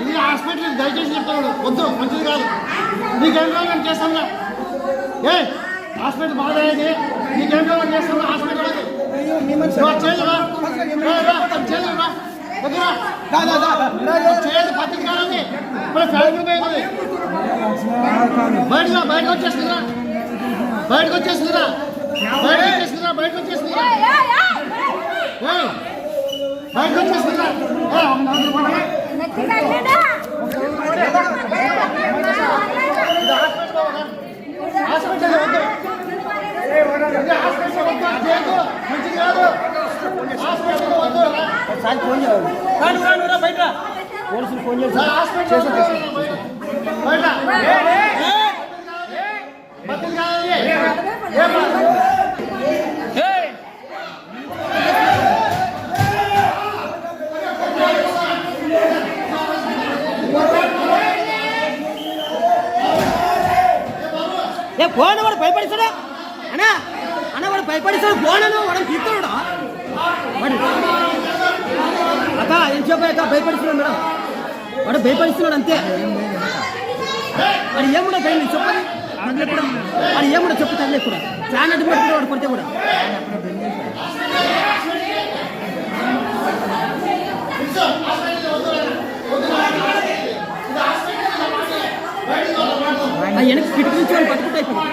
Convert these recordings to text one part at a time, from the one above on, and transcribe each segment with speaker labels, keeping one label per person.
Speaker 1: ఇది హాస్పిటల్ దయచేసి చెప్తున్నాడు వద్దు మంచిది కాదు నీకేం కావాలి చేస్తాను ఏ హాస్పిటల్ బాగా అయ్యేది నీకేం కావాలి చేస్తాను హాస్పిటల్ అది. నువ్వు బయటకు బయటకు వచ్చేస్తుందిరా బయటకు వచ్చేస్తుందిరా బయటకు వచ్చేస్తుందిరా బయటకు వచ్చేస్తుందిరా బయటకు వచ్చేస్తుందిరా. హాస్పిటల్ వద్దు హాస్పిటల్ వద్దు. అది చేయదు మంచిది కాదు. హాస్పిటల్ వద్దు.
Speaker 2: సార్ ఫోన్ చేయాలి. రాను రాను రా బయట పోలీసులు ఫోన్ చేసి
Speaker 1: సార్ హాస్పిటల్ వద్దు బయట పద్ధతి కాదు అది. ఏ పద్ధతి?
Speaker 2: ఏ ఫోన్ వాడు భయపడిస్తాడా అన్నా అన్న వాడు భయపడిస్తాడు ఫోన్ అను వాడు తీస్తాడా వాడు భయపడుతున్నాడు మేడం. వాడు భయపడుతున్నాడు అంతే. వాడు ఏముడో భయం లేదు వాడు ఏముడో చెప్పు తగిలే కూడా. ఫ్యాన్ అడ్డు పెట్టుకుంటే వాడు కొడితే కూడా. వెనక్కి కిటికీ నుంచి వాళ్ళు పట్టుకుంటే అయిపోయింది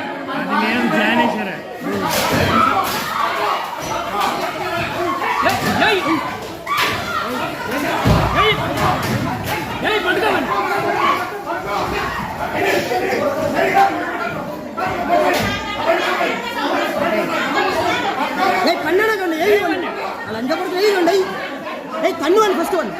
Speaker 2: பண்ணடா கண்டு எழுதி பண்ணு அந்த படத்தில் எழுதி கண்டை ஏய் தண்ணுவான் ஃபர்ஸ்ட் ஒன்